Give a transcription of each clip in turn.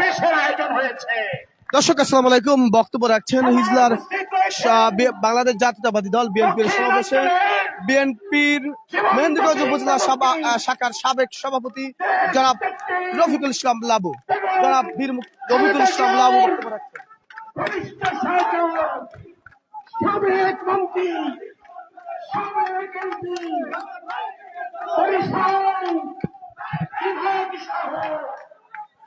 সমাবেশের আয়োজন হয়েছে। দর্শক আসসালামু আলাইকুম। বক্তব্য রাখছেন হিজলার বাংলাদেশ জাতীয়তাবাদী দল বিএনপির সমাবেশে। বিএনপির মেহেন্দ্রগঞ্জ উপজেলা সভা শাখার সাবেক সভাপতি জনাব রফিকুল ইসলাম লাবু। জনাব বীর রফিকুল ইসলাম লাবু বক্তব্য রাখছেন। সাবেক মন্ত্রী সাবেক এমপি বরিশাল বিভাগ সহ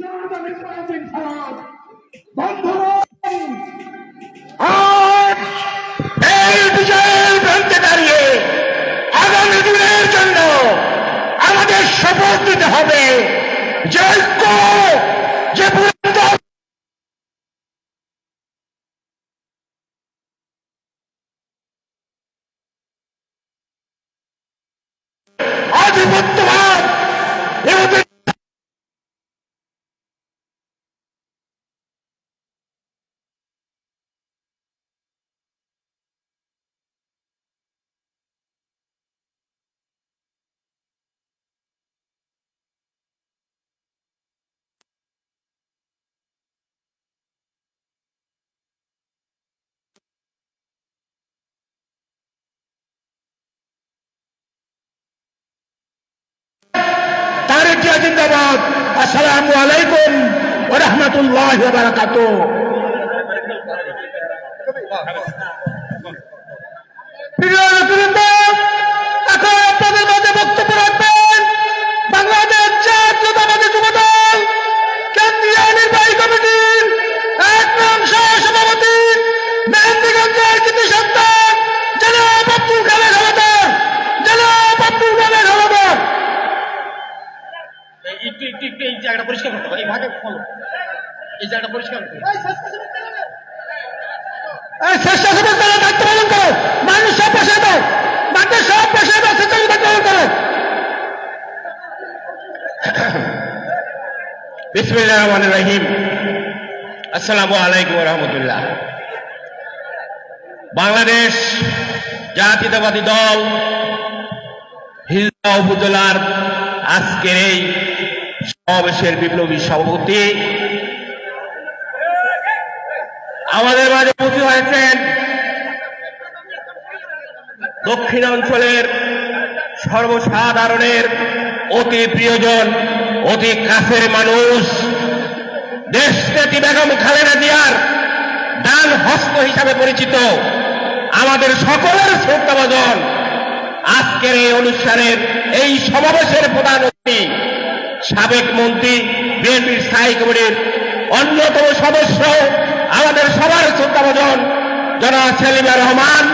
জনাবা নিজামুদ্দিন ফরাজ বন্ধুগণ আজ এই বিজয়ের প্রান্তে দাঁড়িয়ে আগামী দিনের জন্য আমাদের শপথ নিতে হবে। যে ঐক্য, যে জিন্দাবাদ আসসালামু আলাইকুম ওয়া রাহমাতুল্লাহি ওয়া বারাকাতুহু। প্রিয় নেতৃবৃন্দ, এই জায়গাটা পরিষ্কার করতে হবে এই স্বেচ্ছাসেবক দলের দায়িত্ব পালন করো। মানুষ সব পাশে দাও সব পাশে স্বেচ্ছাসেবক দায়িত্ব পালন করো। বিসমিল্লাহ রহমান রহিম। আসসালামু আলাইকুম রহমতুল্লাহ। বাংলাদেশ জাতীয়তাবাদী দল হিজলা উপজেলার আজকের এই সমাবেশের বিপ্লবী সভাপতি আমাদের মাঝে উপস্থিত হয়েছেন দক্ষিণাঞ্চলের সর্বসাধারণের অতি প্রিয়জন, অতি কাছের মানুষ দেশনেত্রী বেগম খালেদা জিয়ার ডান হস্ত হিসাবে পরিচিত আমাদের সকলের শ্রদ্ধাভাজন আজকের এই অনুষ্ঠানের এই সমাবেশের প্রধান অতিথি, সাবেক মন্ত্রী বিএনপির স্থায়ী কমিটির অন্যতম সদস্য আমাদের সবার শ্রদ্ধাভাজন জনাব সেলিমা রহমান।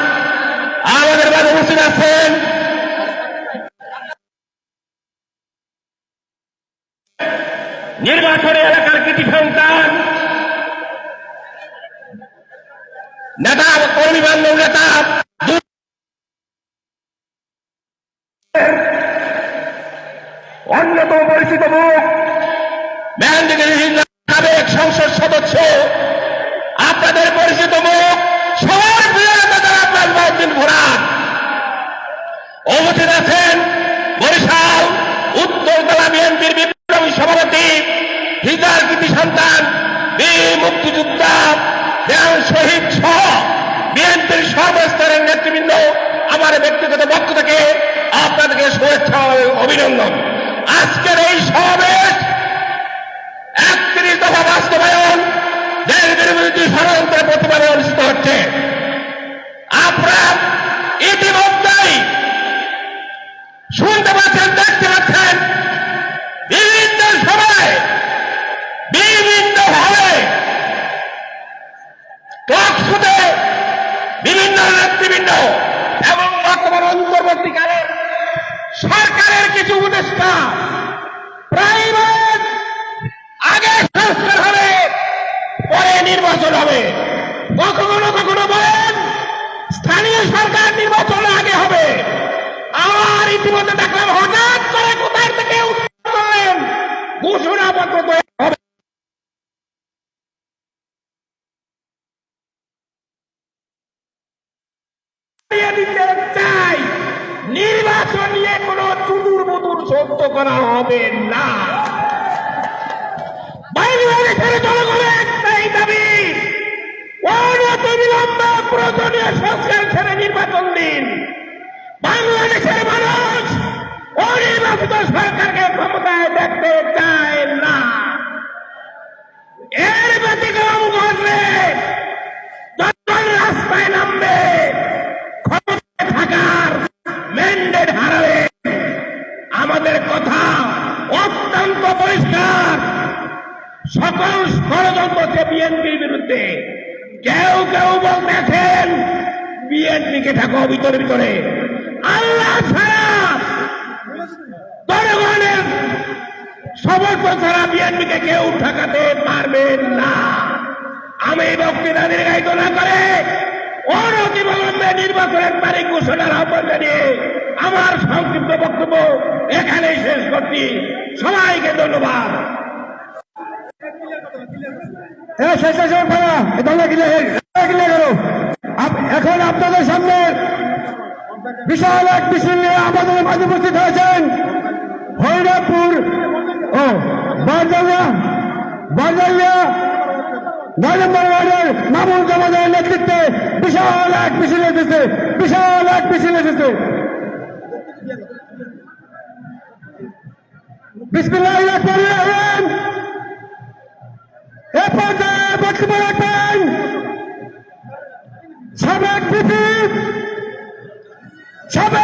আমাদের মাঝে উপস্থিত আছেন নির্বাচনী এলাকার কৃতি সন্তান। নেতা কর্মী বান্ধব নেতা। অন্যতম পরিচিত মুখ মেহেন্দিগিরি সাবেক সংসদ সদস্য। পরিচিত মুখ, সবার মহদ্দিন ভোরান আছেন বরিশাল উত্তরতলা বিএনপির বিপ্লবী সভাপতি কৃতি সন্তান, বীর মুক্তিযোদ্ধা শহীদ সহ বিএনপির সর্বস্তরের নেতৃবৃন্দ, আমার ব্যক্তিগত পক্ষ আপনাদেরকে শুভেচ্ছা অভিনন্দন। আজকের এই সমাবেশ একত্রিশ দফা বাস্তবায়ন দেশ বিরোধী ষড়যন্ত্রের প্রতিবাদে অনুষ্ঠিত হচ্ছে। আপনারা ইতিমধ্যেই শুনতে পাচ্ছেন, দেখতে পাচ্ছেন, বিভিন্ন সময়, বিভিন্ন ভাবে টকশুতে বিভিন্ন নেতৃবৃন্দ এবং বর্তমান অন্তর্বর্তীকালের সরকারের কিছু উপদেষ্টা প্রাইভেট আগে সংস্কার হবে পরে নির্বাচন হবে কখনো কখনো বলেন স্থানীয় সরকার নির্বাচন আগে হবে। আর ইতিমধ্যে দেখলাম হঠাৎ করে কোথায় থেকে করলেন? ঘোষণাপত্র তৈরি হবে। নির্বাচন নিয়ে কোনো করা হবে না। দাবি অনত বিলম্বে প্রয়োজনীয় সংস্কার নির্বাচন দিন। বাংলাদেশের মানুষ অনির্বাচিত সরকারকে ক্ষমতায় দেখতে চায় না। এর ব্যতিক্রম ঘটলে যখন রাস্তায় নামবে, ক্ষমতায় থাকার ম্যান্ডেট হারাবে। আমাদের কথা অত্যন্ত পরিষ্কার। সকল ষড়যন্ত্র বিএনপির বিরুদ্ধে। কেউ কেউ বলতেছেন বিএনপিকে থাকো ভিতরে ভিতরে। আল্লাহ ছাড়া জনগণের সমর্থন ছাড়া বিএনপিকে কেউ ঠেকাতে পারবেন না। আমি বক্তৃতা দীর্ঘায়িত না করে অনতিবিলম্বে নির্বাচনের তারিখ ঘোষণার আহ্বান জানিয়ে আমার সংক্ষিপ্ত বক্তব্য এখানেই শেষ করছি। সবাইকে ধন্যবাদ। এখন আপনাদের সামনে বিশাল এক মিছিল নিয়ে আমাদের মাঝে উপস্থিত হয়েছেন হরিরামপুর ও বারজালিয়া বারজালিয়া নয় নম্বর ওয়ার্ডের মামুন জামানের নেতৃত্বে বিশাল এক মিছিল এসেছে, বিশাল এক মিছিল এসেছে। বিসমিল্লাহ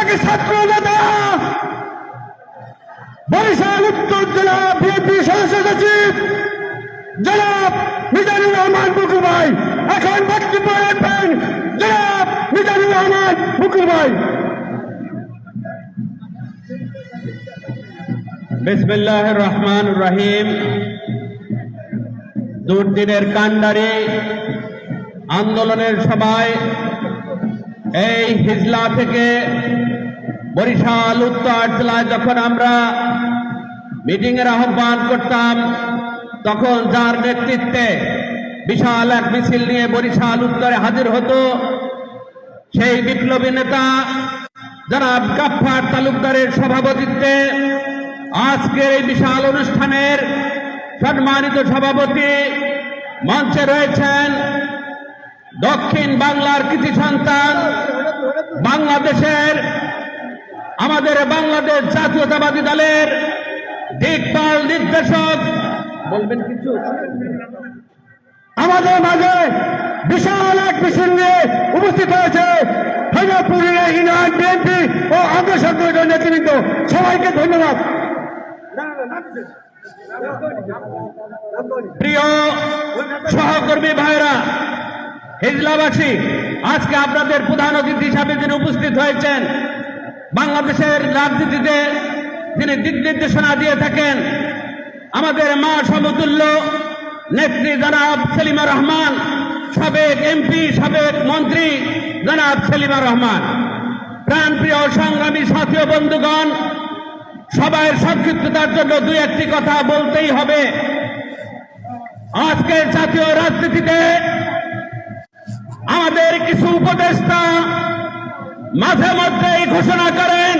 সাবেক ছাত্র নেতা। বরিশাল, উত্তর জেলা বিএনপি সদস্য সচিব, জনাব মিজানুর রহমান বুকুর ভাই এখন বক্তব্য রাখবেন জনাব মিজানুর রহমান বুকুর ভাই বিসমিল্লাহ রহমান রহিম। দুর্দিনের কান্ডারি আন্দোলনের সবাই এই হিজলা থেকে বরিশাল, উত্তর, জেলায় যখন আমরা মিটিং এর আহ্বান করতাম, তখন যার নেতৃত্বে বিশাল এক মিছিল নিয়ে বরিশাল উত্তরে হাজির হতো, সেই বিপ্লবী নেতা জনাব গাফফার তালুকদারের সভাপতিত্বে আজকের এই বিশাল অনুষ্ঠানের সম্মানিত সভাপতি মঞ্চে রয়েছেন দক্ষিণ বাংলার কৃতি সন্তান বাংলাদেশের আমাদের বাংলাদেশ জাতীয়তাবাদী দলের দিকপাল নির্দেশক। বলবেন কিছু? আমাদের মাঝে বিশাল এক মিছিল নিয়ে উপস্থিত হয়েছে হরিপুরের ইউনিয়ন বিএনপি ও অগ্রসর নেতৃবৃন্দ। সবাইকে ধন্যবাদ। প্রিয় সহকর্মী ভাইরা হিজলাবাসী আজকে আপনাদের প্রধান অতিথি হিসাবে যিনি উপস্থিত হয়েছেন বাংলাদেশের রাজনীতিতে তিনি দিক নির্দেশনা দিয়ে থাকেন, আমাদের মা সমতুল্য নেত্রী জনাব সেলিমা রহমান, সাবেক এমপি, সাবেক মন্ত্রী জনাব সেলিমা রহমান। প্রাণপ্রিয় সংগ্রামী সাথী বন্ধুগণ, সবাই সংক্ষিপ্ততার জন্য দু একটি কথা বলতেই হবে। আজকের জাতীয় রাজনীতিতে আমাদের কিছু উপদেষ্টা মাঝে মধ্যে এই ঘোষণা করেন,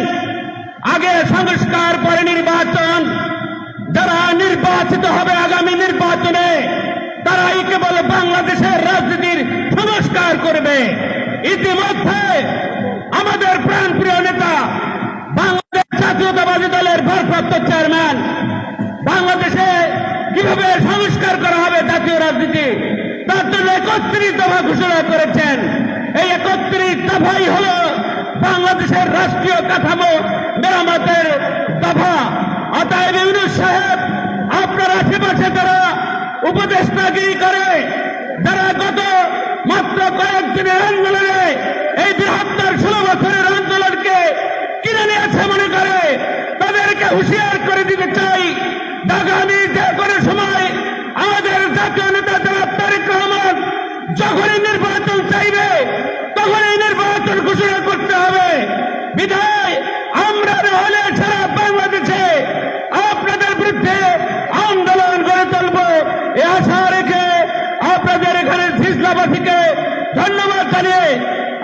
আগে সংস্কার, পরে নির্বাচন। যারা নির্বাচিত হবে আগামী নির্বাচনে, তারাই কেবল বাংলাদেশের রাজনীতির সংস্কার করবে। ইতিমধ্যে আমাদের প্রাণপ্রিয় নেতা বাংলাদেশ জাতীয়তাবাদী দলের ভারপ্রাপ্ত চেয়ারম্যান, বাংলাদেশে কীভাবে সংস্কার করা হবে জাতীয় রাজনীতি, তার জন্য একত্রিশ দফা ঘোষণা করেছেন। এই একত্রিশ দফাই হল বাংলাদেশের রাষ্ট্রীয় কাঠামো মেরামতের দফা। অতএব ইউনুস সাহেব, আপনার আশেপাশে যারা উপদেষ্টাগিরি করে, যারা গত মাত্র কয়েকদিনের আন্দোলনে এই বৃহত্তর ষোলো বছরের আন্দোলনকে কিনে নিয়েছে মনে করে, তাদেরকে হুঁশিয়ার করে দিতে চাই। আগামী যে কোনো সময় আমাদের জাতীয় যখনই নির্বাচন চাইবে তখনই নির্বাচন ঘোষণা করতে হবে। বিধায়, আমরা হলে সারা বাংলাদেশে আপনাদের বিরুদ্ধে আন্দোলন করে চলব এ আশা রেখে আপনাদের এখানে শিশলাবাসীকে ধন্যবাদ জানিয়ে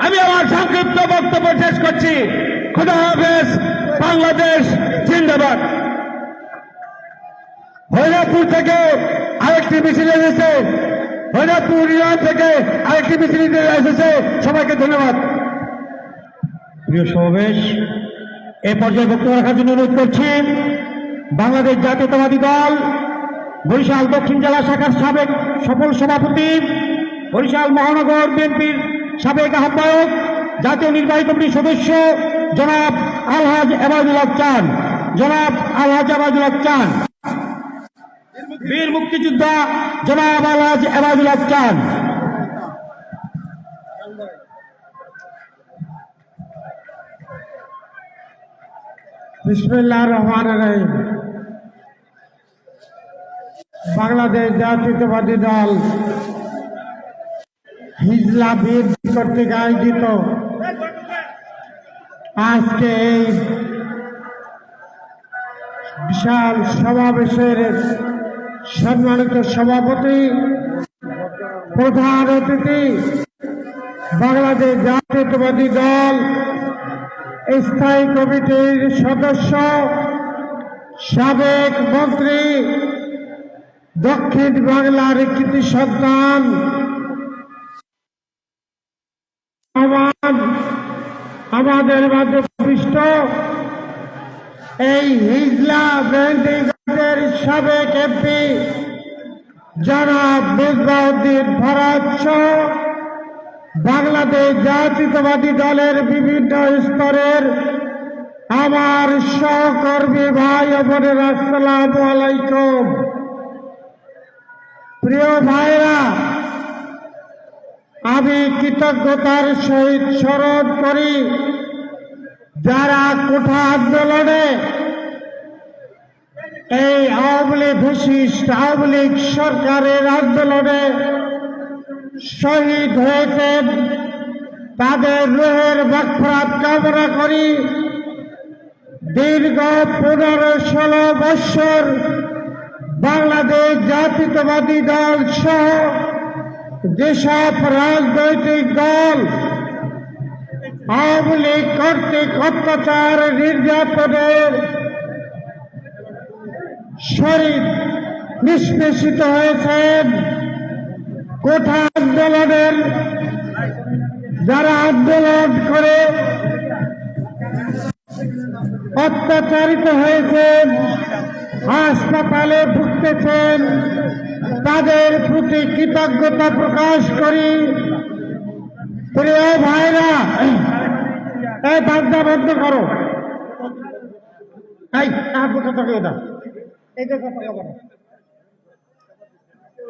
আমি আমার সংক্ষিপ্ত বক্তব্য শেষ করছি। খুদা হাফেজ, বাংলাদেশ জিন্দাবাদ। ভৈরাপুর থেকে আরেকটি মিছিল এসেছে। থেকে আরেকটি সবাইকে ধন্যবাদ। পর্যায়ে রাখার জন্য অনুরোধ বাংলাদেশ জাতীয়তাবাদী দল, বরিশাল দক্ষিণ জেলা শাখার সাবেক সফল সভাপতি, বরিশাল মহানগর বিএনপির সাবেক আহ্বায়ক, জাতীয় নির্বাহী কমিটির সদস্য, জনাব আলহাজ এবাজুল চান। জনাব আলহাজ এবাজুল চান। বীর মুক্তিযোদ্ধা জনাব আলহাজ এবাজুল চান বিসমিল্লাহ রহমান রহিম। বাংলাদেশ জাতীয়তাবাদী দল হিজলা বীর কর্তৃক আয়োজিত আজকে এই বিশাল সমাবেশের সম্মানিত সভাপতি, প্রধান অতিথি, বাংলাদেশ জাতীয়তাবাদী দল, স্থায়ী কমিটির সদস্য, সাবেক মন্ত্রী, দক্ষিণ বাংলার কৃতি সন্তান, আমাদের মাঝে প্রবিষ্ট এই হিজলা ব্যান্ডিগের সাবেক এমপি জনাব মিসবাউদ্দিন ফরাজ বাংলাদেশ জাতীয়তাবাদী দলের বিভিন্ন স্তরের আমার সহকর্মী ভাই বোনের আসসালাম আলাইকুম। প্রিয় ভাইরা, আমি কৃতজ্ঞতার সহিত স্মরণ করি, যারা কোঠা আন্দোলনে এই আওয়ামী লীগ বিশিষ্ট আওয়ামী লীগ সরকারের আন্দোলনে শহীদ হয়েছেন তাদের রুহের বাকফরাত কামনা করি। দীর্ঘ পনেরো ষোলো বৎসর বাংলাদেশ জাতীয়তাবাদী দল সহ যেসব রাজনৈতিক দল আওয়ামী লীগ কর্তৃক অত্যাচার নির্যাতনের শরীর নিষ্পেষিত হয়েছেন কোঠা আন্দোলনের যারা আন্দোলন করে অত্যাচারিত হয়েছেন হাসপাতালে ভুগতেছেন, তাদের প্রতি কৃতজ্ঞতা প্রকাশ করি। প্রিয় ভাইরা, এই বাদ্যা বন্ধ করো। এই কথা কেউ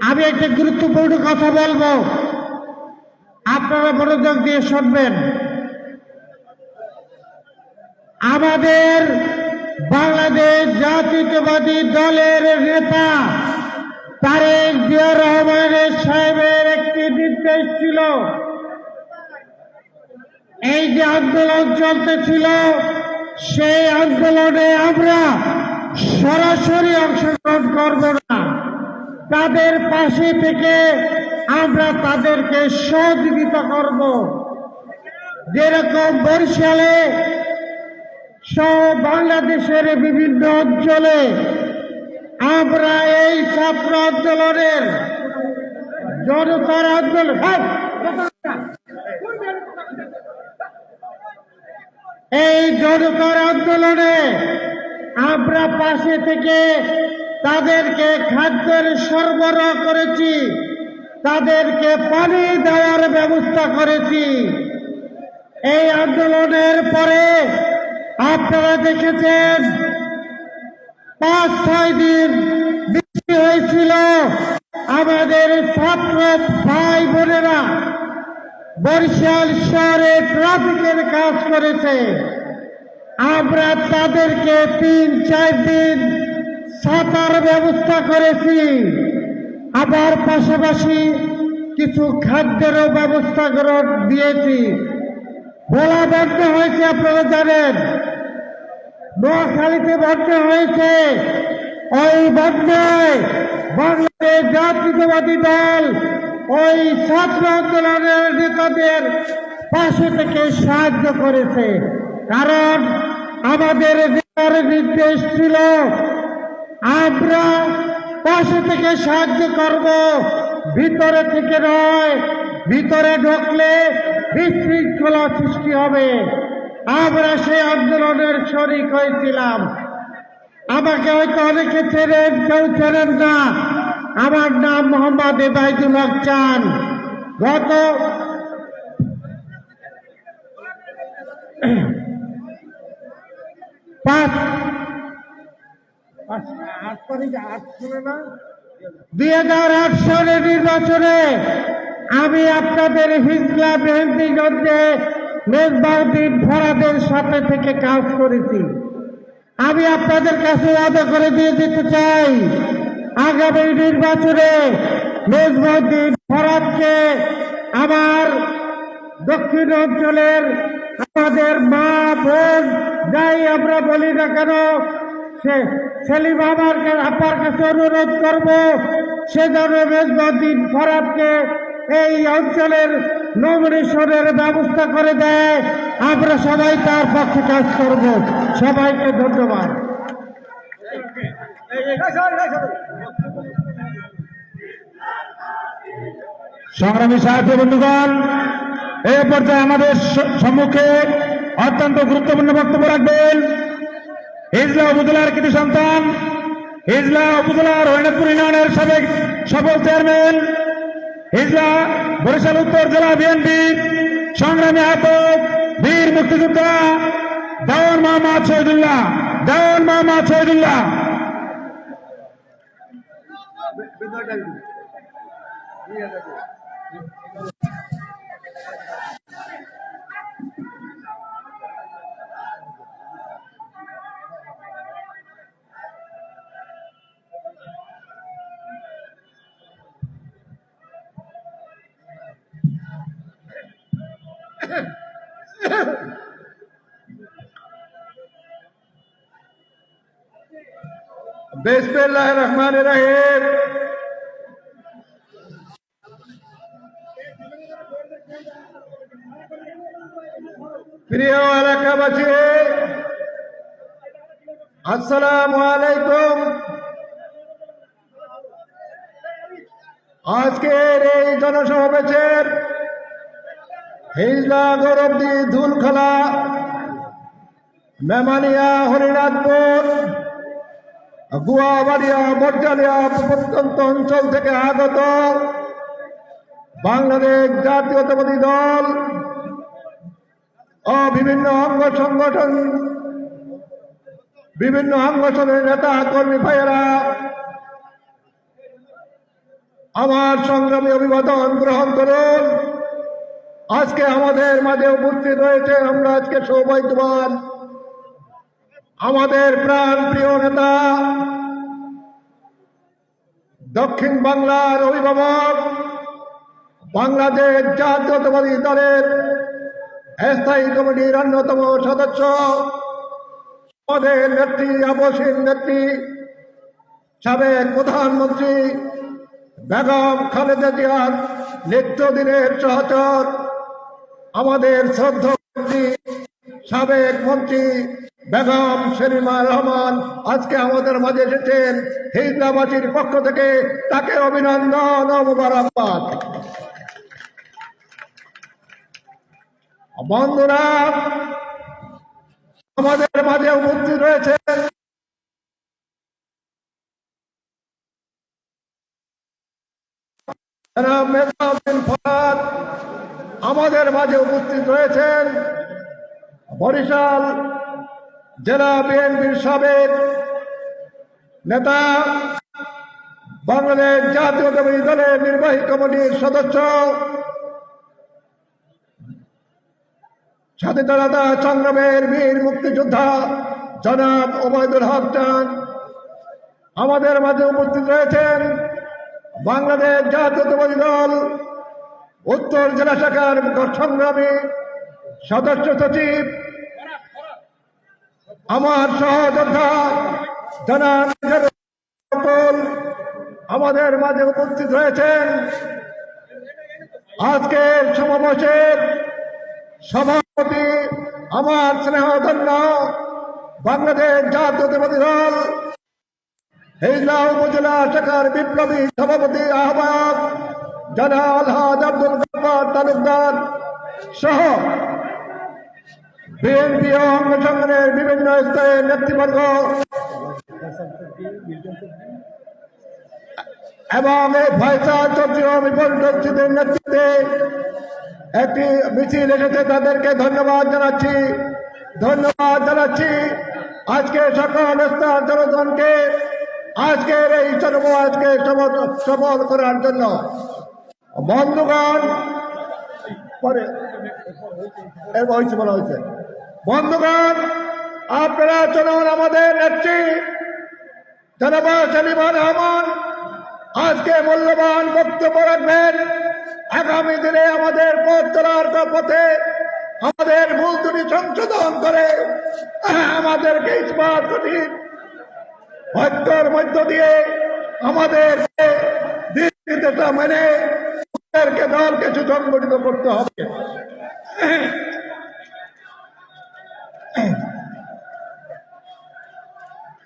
আমি একটা গুরুত্বপূর্ণ কথা বলব। আপনারা মনোযোগ দিয়ে শুনবেন। আমাদের বাংলাদেশ জাতীয়তাবাদী দলের নেতা তারেক জিয়া রহমানের সাহেবের একটি নির্দেশ ছিল। এই যে আন্দোলন চলতেছিল, সেই আন্দোলনে আমরা সরাসরি অংশগ্রহণ করব না। তাদের পাশে থেকে আমরা তাদেরকে সহযোগিতা করব। যেরকম বরিশালে সহ বাংলাদেশের বিভিন্ন অঞ্চলে আমরা এই ছাত্র আন্দোলনের জনতার আন্দোলন এই জনতার আন্দোলনে আমরা পাশে থেকে তাদেরকে খাদ্যের সরবরাহ করেছি, তাদেরকে পানি দেওয়ার ব্যবস্থা করেছি। এই আন্দোলনের পরে আপনারা দেখেছেন পাঁচ ছয় দিন বৃষ্টি হয়েছিল। আমাদের ছাত্র ভাই বোনেরা বরিশাল শহরে ট্রাফিকের কাজ করেছে। আমরা তাদেরকে তিন, চার দিন সাঁতার ব্যবস্থা করেছি। আবার পাশাপাশি কিছু খাদ্যেরও ব্যবস্থা দিয়েছি। ভোলা বন্ধ হয়েছে, আপনারা জানেন, নোয়াখালীতে বন্ধ হয়েছে। ওই বন্ধে বাংলাদেশ জাতীয়তাবাদী দল ওই ছাত্র আন্দোলনের নেতাদের পাশে থেকে সাহায্য করেছে। কারণ আমাদের নেতার নির্দেশ ছিল, আমরা পাশে থেকে সাহায্য করব। ভিতরে থেকে নয়, ভিতরে ঢুকলে বিশৃঙ্খলা সৃষ্টি হবে। আমরা সেই আন্দোলনের শরিক হয়েছিলাম। আমাকে হয়তো অনেকে চেনেন, কেউ চেনেন না। আমার নাম মোহাম্মদ এবাইদুল হক চান। গত পাঁচ। দুই হাজার আট সালের নির্বাচনে আমি আপনাদের হিজলা মেহেন্দিগঞ্জে মেজবাউদ্দিন ফরাদের সাথে থেকে কাজ করেছি। আমি আপনাদের কাছে আদা করে দিয়ে দিতে চাই আগামী নির্বাচনে মেজবাউদ্দিন ফরাদকে আমার দক্ষিণ অঞ্চলের আমাদের মা বোন যাই আমরা বলি না কেন, সে আমার কা- আপনার কাছে অনুরোধ করব, সে যেন মেজবাউদ্দিন ফরাদকে এই অঞ্চলের নমিনেশনের ব্যবস্থা করে দেয়। আমরা সবাই তার পক্ষে কাজ করব। সবাইকে ধন্যবাদ। সংগ্রামী সাহায্য বন্ধুগণ এ পর্যায়ে আমাদের সম্মুখে অত্যন্ত গুরুত্বপূর্ণ বক্তব্য রাখবেন। হিজলা উপজেলার কৃতি সন্তান, হিজলা উপজেলার রহিনাথপুর ইউনিয়নের সাবেক সফল চেয়ারম্যান, হিজলা বরিশাল উত্তর জেলা বিএনপি সংগ্রামী আহত বীর মুক্তিযোদ্ধা দেওয়ান মোহাম্মদ শহীদুল্লাহ, দেওয়ান মোহাম্মদ শহীদুল্লাহ। বিসমিল্লাহ রহমান রহিম। প্রিয় এলাকাবাসী আসসালামু আলাইকুম। আজকের এই জনসমাবেশের হিজলা গৌরবদি ধুলখলা মেমানিয়া হরিনাথপুর, গুয়াবাড়িয়া মর্যালিয়া প্রত্যন্ত অঞ্চল থেকে আগত বাংলাদেশ জাতীয়তাবাদী দল ও বিভিন্ন অঙ্গ সংগঠন, বিভিন্ন সংগঠনের নেতা, কর্মী ভাইয়েরা আমার সংগ্রামী অভিবাদন গ্রহণ করুন। আজকে আমাদের মাঝে উপস্থিত হয়েছে আমরা আজকে সৌভাগ্যবান। আমাদের প্রাণ প্রিয় নেতা, দক্ষিণ বাংলার অভিভাবক, বাংলাদেশ জাতীয়তাবাদী দলের স্থায়ী কমিটির অন্যতম সদস্য, আমাদের নেত্রী আবসীন নেত্রী, সাবেক প্রধানমন্ত্রী বেগম খালেদা জিয়ার নিত্যদিনের সহচর আমাদের শ্রদ্ধ মন্ত্রী, সাবেক মন্ত্রী বেগম সেলিমা রহমান আজকে আমাদের মাঝে এসেছেন হিজলাবাসীর পক্ষ থেকে। তাকে অভিনন্দন মোবারকবাদ। বন্ধুরা, আমাদের মাঝে উপস্থিত রয়েছেন ফরাদ। আমাদের মাঝে উপস্থিত রয়েছেন বরিশাল জেলা বিএনপির সাবেক নেতা বাংলাদেশ জাতীয়তাবাদী দলের নির্বাহী কমিটির সদস্য, স্বাধীনতা সংগ্রামের বীর মুক্তিযোদ্ধা জনাব ওবায়দুল হক চান। আমাদের মাঝে উপস্থিত রয়েছেন বাংলাদেশ জাতীয়তাবাদী দল উত্তর জেলা শাখার সংগ্রামী সদস্য সচিব, আমার সহযোদ্ধা জানান আমাদের মাঝে উপস্থিত হয়েছেন আজকের সমাবেশের সভাপতি আমার স্নেহধন্য বাংলাদেশ জাতীয়তাবাদী দল হিজলা উপজেলা শাখার বিপ্লবী সভাপতি আহ্বায়ক জানা আলহাজ আব্দুল গফার তালুকদার সহ বিএনপি অঙ্গ বিভিন্ন স্তরের নেতৃবর্গ এবং ফয়সা চৌধুরী বিপুল চৌধুরীদের নেতৃত্বে একটি মিছিল এসেছে তাদেরকে ধন্যবাদ জানাচ্ছি। ধন্যবাদ জানাচ্ছি আজকে সকল স্তর জনগণকে আজকের এই আজকে সফল করার জন্য। বন্ধুগণ পরে, এরপর হয়েছে, বলা হয়েছে। বন্ধুগণ আপনারা চলুন আমাদের নেত্রী। জনবা সেলিমান রহমান আজকে মূল্যবান বক্তব্য রাখবেন। আগামী দিনে আমাদের পথ চলার পথে আমাদের ভুল ত্রুটি সংশোধন করে আমাদেরকে ইস্পাত কঠিন হত্যার মধ্য দিয়ে আমাদের দিক নির্দেশনা মেনে আমাদেরকে দলকে সুসংগঠিত করতে হবে।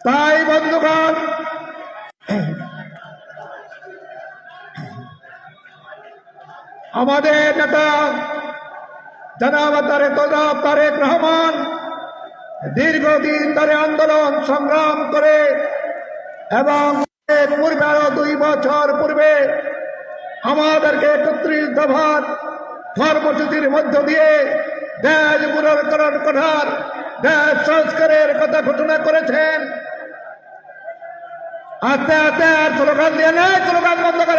তাই বন্ধুগণ, আমাদের নেতা জনাব তারেক রহমান দীর্ঘদিন ধরে আন্দোলন সংগ্রাম করে এবং পূর্বে আরও দুই বছর পূর্বে আমাদেরকে একত্রিশ দফার কর্মসূচির মধ্য দিয়ে দেশ পুনর্করণ করার, দেশ সংস্কারের কথা ঘোষণা করেছেন। আস্তে আস্তে, আর স্লোগান দিয়ে নেই স্লোগান বন্ধ